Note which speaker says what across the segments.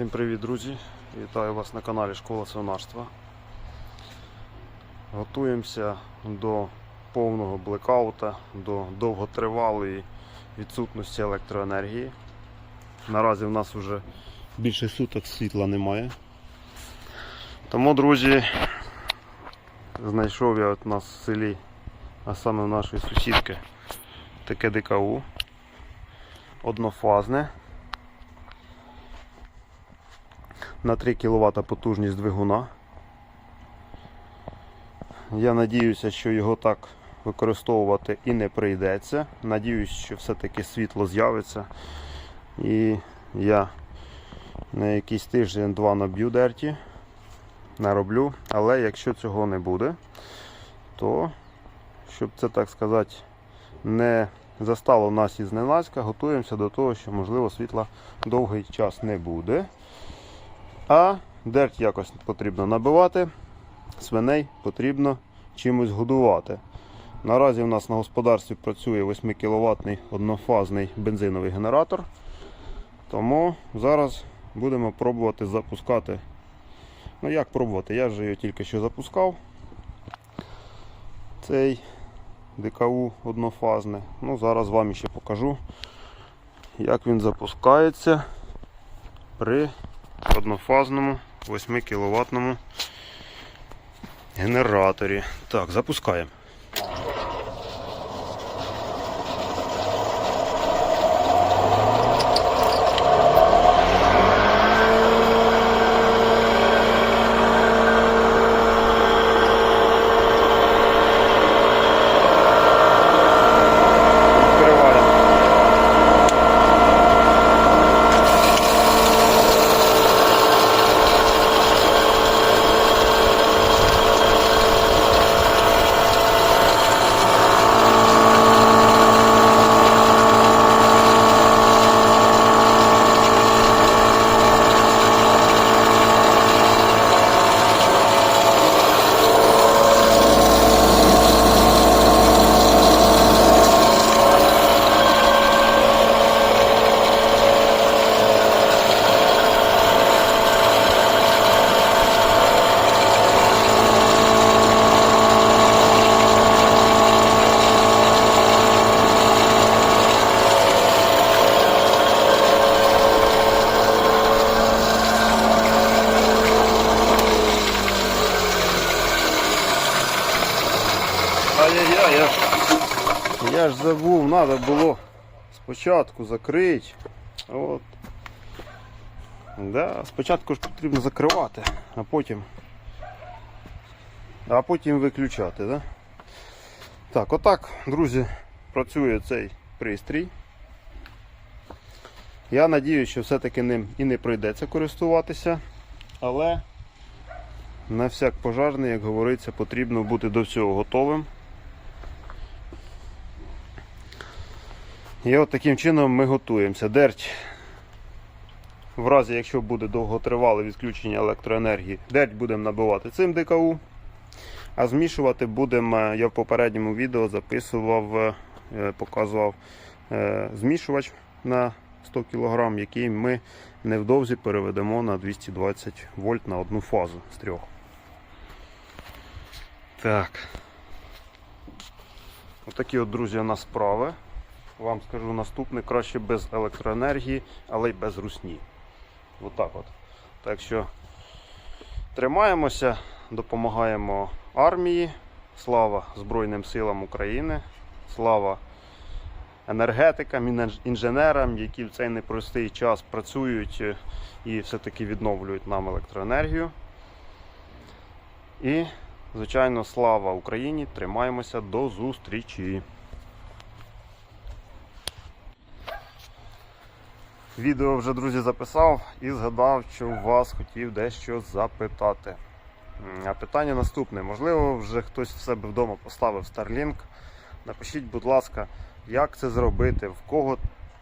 Speaker 1: Всім привіт, друзі! Вітаю вас на каналі Школа свинарства. Готуємося до повного блекаута, до довготривалої відсутності електроенергії. Наразі в нас вже більше суток світла немає. Тому, друзі, знайшов я от нас в селі, а саме в нашої сусідки, таке ДКУ однофазне. На 3 кВт потужність двигуна. Я надіюся, що його так використовувати і не прийдеться. Надіюсь, що все-таки світло з'явиться. І я на якийсь тиждень-два наб'ю дерті, нароблю. Але якщо цього не буде, то, щоб це так сказати, не застало нас із ненацька, готуємося до того, що можливо світла довгий час не буде. А дерть якось потрібно набивати, свиней потрібно чимось годувати. Наразі в нас на господарстві працює 8 кВт однофазний бензиновий генератор. Тому зараз будемо пробувати запускати. Ну як пробувати? Я вже його тільки що запускав. Цей ДКУ однофазний. Ну, Зараз вам ще покажу, як він запускається при однофазному 8 кВт генераторі. Так, запускаємо. Ай-яй-яй, я, ж- я ж забув, треба було спочатку закрити. От. Да, спочатку ж потрібно закривати, а потім. А потім виключати, да? Так, отак, друзі, працює цей пристрій. Я надіюсь, що все-таки ним і не прийдеться користуватися, але на всяк пожарний, як говориться, потрібно бути до всього готовим. І от таким чином ми готуємося. Дерть, в разі, якщо буде довготривале відключення електроенергії, дерть будемо набивати цим ДКУ. А змішувати будемо, я в попередньому відео записував, е, показував е, змішувач на 100 кг, який ми невдовзі переведемо на 220 вольт на одну фазу з трьох. Так. Отакі от, друзі, у нас справи. Вам скажу наступне, краще без електроенергії, але й без русні. Отак от. Так що тримаємося, допомагаємо армії. Слава Збройним силам України. Слава енергетикам, інженерам, які в цей непростий час працюють е, і все-таки відновлюють нам електроенергію. І, звичайно, слава Україні! Тримаємося до зустрічі! Відео вже, друзі, записав і згадав, що вас хотів дещо запитати. А питання наступне. Можливо, вже хтось в себе вдома поставив Starlink. Напишіть, будь ласка, як це зробити, в кого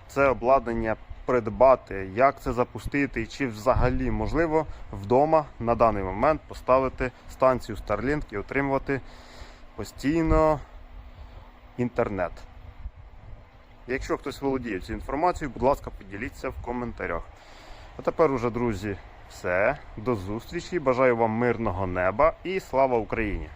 Speaker 1: це обладнання придбати, як це запустити, і чи взагалі можливо вдома на даний момент поставити станцію Starlink і отримувати постійно інтернет. Якщо хтось володіє цією інформацією, будь ласка, поділіться в коментарях. А тепер уже, друзі, все. До зустрічі. Бажаю вам мирного неба і слава Україні!